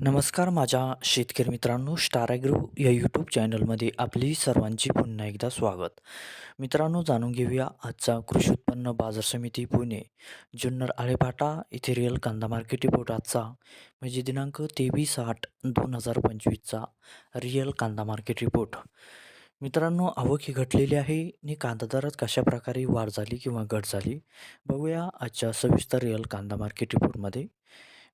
नमस्कार माझ्या शेतकरी मित्रांनो स्टार ॲग्रो या यूट्यूब चॅनलमध्ये आपली सर्वांची पुन्हा एकदा स्वागत. मित्रांनो जाणून घेऊया आजचा कृषी उत्पन्न बाजार समिती पुणे जुन्नर आळेपाटा इथे रिअल कांदा मार्केट रिपोर्ट आजचा. म्हणजे दिनांक तेवीस आठ दोन हजार पंचवीसचा रिअल कांदा मार्केट रिपोर्ट मित्रांनो आवक ही घटलेली आहे आणि कांदा दरात कशा प्रकारे वाढ झाली किंवा घट झाली बघूया आजच्या सविस्तर रिअल कांदा मार्केट रिपोर्टमध्ये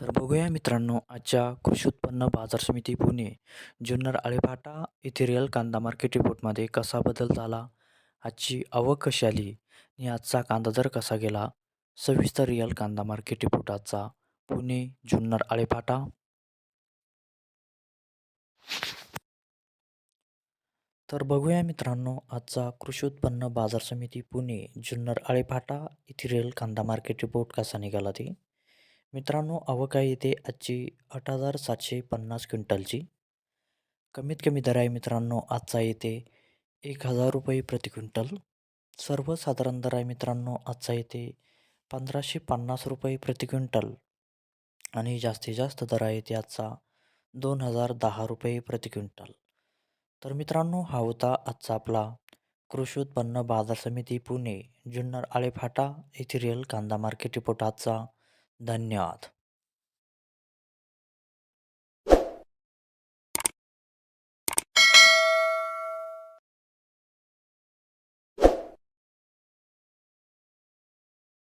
तर बघूया मित्रांनो आजच्या कृषी उत्पन्न बाजार समिती पुणे जुन्नर आळेपाटा येथे रिअल कांदा मार्केट रिपोर्टमध्ये कसा बदल झाला? आजची आवक कशी आली? आणि आजचा कांदा दर कसा गेला? सविस्तर रिअल कांदा मार्केट रिपोर्ट आजचा पुणे जुन्नर आळेपाटा तर बघूया मित्रांनो आजचा कृषी उत्पन्न बाजार समिती पुणे जुन्नर आळेपाटा येथे रेल कांदा मार्केट रिपोर्ट कसा निघाला ते. मित्रांनो आवक येते आजची आठ हजार सातशे पन्नास क्विंटलची. कमीत कमी दर आहे मित्रांनो आजचा येते एक हजार रुपये प्रति क्विंटल. सर्वसाधारण दर आहे मित्रांनो आजचा येते पंधराशे पन्नास रुपये प्रति क्विंटल. आणि जास्तीत जास्त दर आहे ते आजचा दोन हजार दहा रुपये प्रति क्विंटल. तर मित्रांनो हा होता आजचा आपला कृषी उत्पन्न बाजार समिती पुणे जुन्नर आळेफाटा येथे रिअल कांदा मार्केट रिपोर्ट आजचा. धन्यवाद.